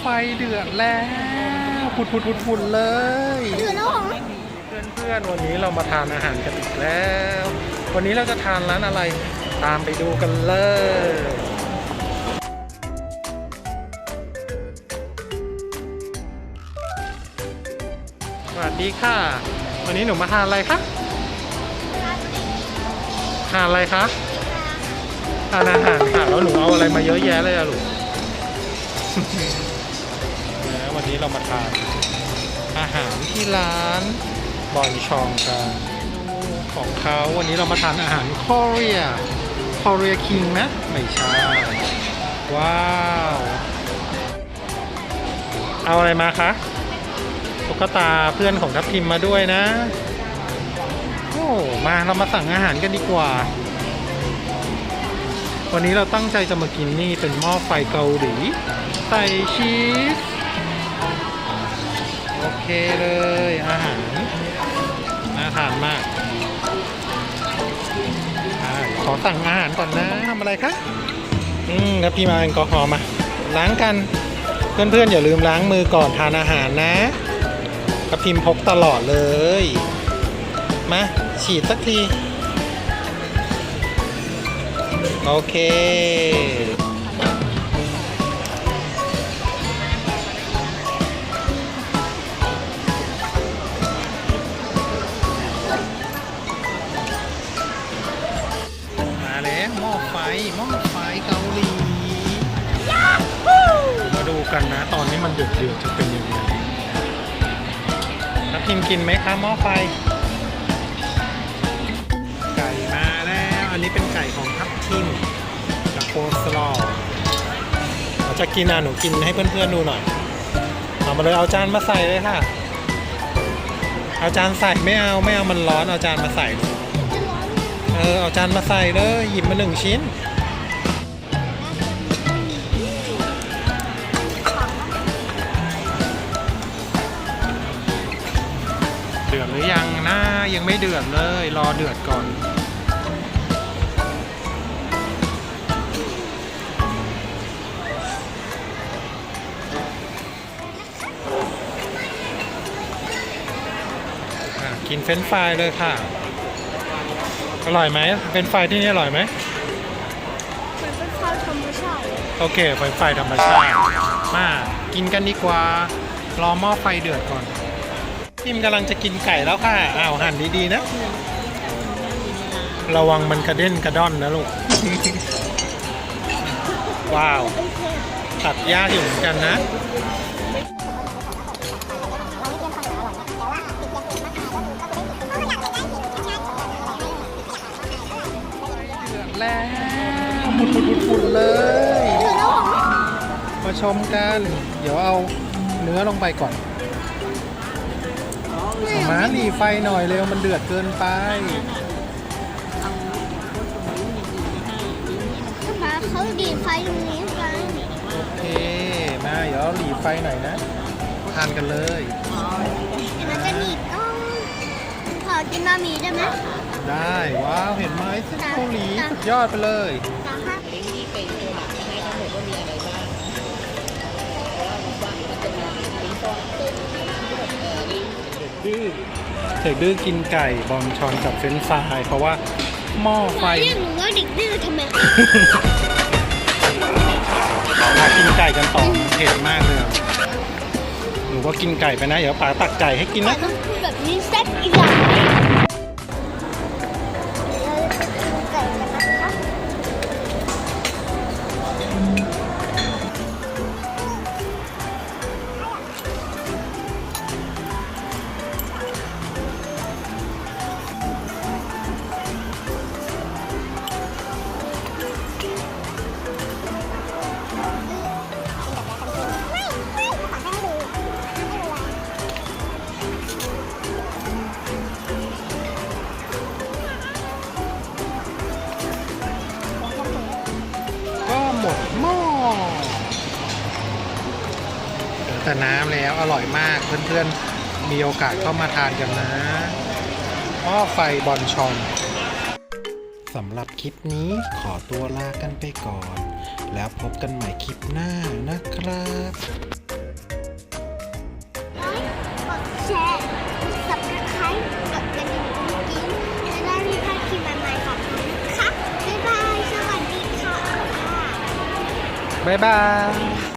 ไฟเดือดแล้วปุดปุดปุดปุดเลยเดือดแล้วเหรอเพื่อนๆวันนี้เรามาทานอาหารกันอีกแล้ว วันนี้เราจะทานร้านอะไรตามไปดูกันเลยสวัสดีค่ะ วันนี้หนูมาทานอะไรคะทานอะไรคะทานอาหารค่ะแล้วหนูเอาอะไรมาเยอะแยะเลยอะลูก วันนี้เรามาทานอาหารที่ร้านบอนชองกันของเขาวันนี้เรามาทานอาหารคอเรียคอเรียคิงนะไม่ใช่ว้าวเอาอะไรมาคะตุ๊กตาเพื่อนของทัพทิมมาด้วยนะโอ้มาเรามาสั่งอาหารกันดีกว่า วันนี้เราตั้งใจจะมากินนี่เป็นหม้อไฟเกาหลีใส่ชีส โอเคเลยอาหารน่าทานมากอขอสั่งอาหารก่อนนะทำอะไรคะอืมแล้วพี่มาแอลกอฮอล์มา ล้างกันเพื่อนๆอย่าลืมล้างมือก่อนทานอาหารนะกระพิมพกตลอดเลย มาฉีดสักที โอเค หม้อไฟหม้อไฟเกาหลีมาดูกันนะ ตอนนี้มันเดือดเดือดๆจะเป็นยังไงทับทิมกินไหมคะหม้อไฟ ไก่มาแล้ว อันนี้เป็นไก่ของทับทิมกับโคสลอเราจะกินอะหนูกินให้เพื่อนๆดูหน่อย เอามาเลยเอาจานมาใส่เลยค่ะ เอาจานใส่ไม่เอาไม่เอามันร้อนเอาจานมาใส่ดู เอาจานมาใส่เลยหยิบมาหนึ่งชิ้น เดือดหรือยังนะยังไม่เดือดเลย รอเดือดก่อนกินเฟรนช์ฟรายเลยค่ะ อร่อยไหมเฟรนช์ฟรายที่นี่อร่อยไหมเหมือนเป็นข้าวธรรมชาติโอเคไฟไฟธรรมชาติมากินกันดีกว่ารอหม้อไฟเดือดก่อนพิมกำลังจะกินไก่แล้วค่ะอ้าวหั่นดีๆนะ ระวังมันกระเด็นกระด้อนนะลูก ว้าว ตัดยากอยู่เหมือนกันนะ แล้วปุดๆๆๆเลยเดือดแล้วเหรอมาชมกัน เดี๋ยวเอาเนื้อลงไปก่อนเอามาหนีไฟหน่อยเร็วมันเดือดเกินไปมาเขาดีดไฟตรงนี้ไฟโอเค มาเดี๋ยวหลีไฟหน่อยนะ ทานกันเลยเดี๋ยวมันจะหนีบต้องขอ กินบะหมี่ได้ไหมได้ว้าวเห็นไหมเส้นเกาหลีสุดยอดไปเลยตาค่ะลิงก์ที่เป็นหลักให้ทั้งหมดว่ามีอะไรบ้างว่ามันจะมีลิงก์ก่อนลิงก์ดื้อเด็กดื้อกินไก่บอมชอนกับเฟรนช์ฟรายเพราะว่าหม้อไฟเรียกหนูว่าเด็กดื้อทำไมมากินไก่กันต่อเผ็ดมากเลยอะหนูก็กินไก่ไปนะ เดี๋ยวป๋าตักไก่ให้กินแต่นะ ต้องพูดแบบนี้แซ่บอีกอย่าง แต่น้ำแล้วอร่อยมากเพื่อนๆ มีโอกาสเข้ามาทานกันนะหม้อไฟบอลชอนสำหรับคลิปนี้ขอตัวลากันไปก่อน แล้วพบกันใหม่คลิปหน้านะครับดแชร์กด subscribe กดกระดิ่งกุ๊งกิ๊งจะได้ไม่พลาดคลิปใหม่ๆของเรานะคะบ๊ายบาย สวัสดีค่ะ บ๊ายบาย